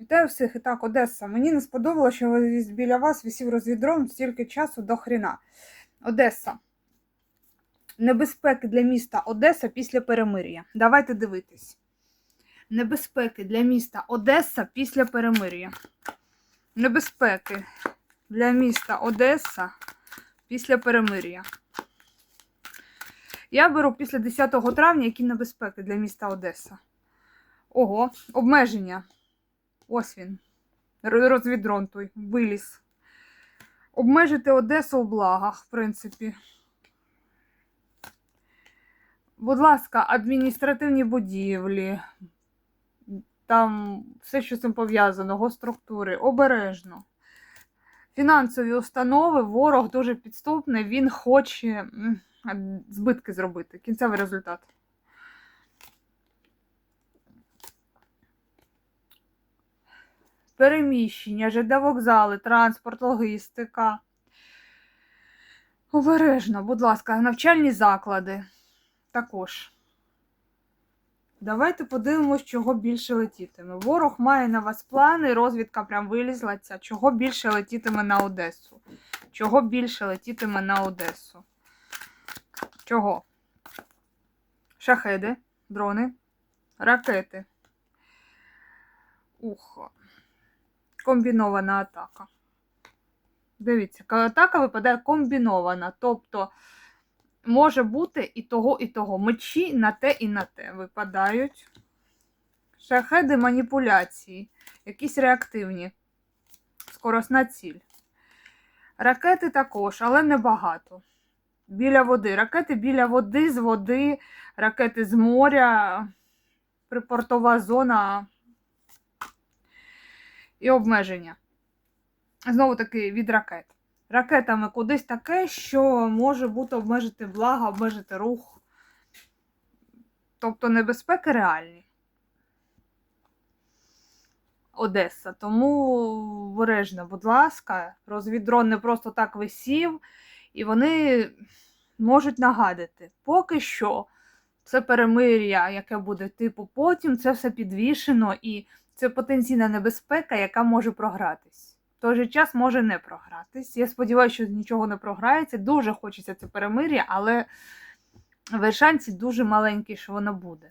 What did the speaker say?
Вітаю всіх. І так, Одеса. Мені не сподобалося, що біля вас висів розвідром стільки часу до хріна. Одеса. Небезпеки для міста Одеса після перемир'я. Давайте дивитись. Небезпеки для міста Одеса після перемир'я. Небезпеки для міста Одеса після перемир'я. Я беру після 10 травня, які небезпеки для міста Одеса. Ого, обмеження. Ось він. Розвідрон той, виліз. Обмежити Одесу у благах, в принципі. Будь ласка, адміністративні будівлі. Там все, що з цим пов'язано, госструктури, обережно. Фінансові установи, ворог дуже підступний, він хоче збитки зробити. Кінцевий результат. Переміщення, ЖД вокзали, транспорт, логістика. Обережно, будь ласка, навчальні заклади також. Давайте подивимось, чого більше летітиме. Ворог має на вас плани, розвідка прям вилізла ця. Чого більше летітиме на Одесу? Чого більше летітиме на Одесу? Чого? Шахеди, дрони, ракети. Ух. Комбінована атака. Дивіться, атака випадає комбінована. Тобто може бути і того, і того. Мечі на те і на те випадають. Шахеди маніпуляції, якісь реактивні. Скоросна ціль. Ракети також, але небагато. Біля води. Ракети біля води, з води, ракети з моря, припортова зона і обмеження. Знову таки від ракет. Ракетами кудись таке, що може бути обмежити блага, обмежити рух. Тобто небезпеки реальні. Одеса. Тому обережно, будь ласка, розвідрон не просто так висів, і вони можуть нагадати. Поки що це перемир'я, яке буде типу потім, це все підвішено і це потенційна небезпека, яка може програтись. В той же час може не програтись. Я сподіваюся, що нічого не програється. Дуже хочеться це перемир'я, але вершанці дуже маленький, що воно буде.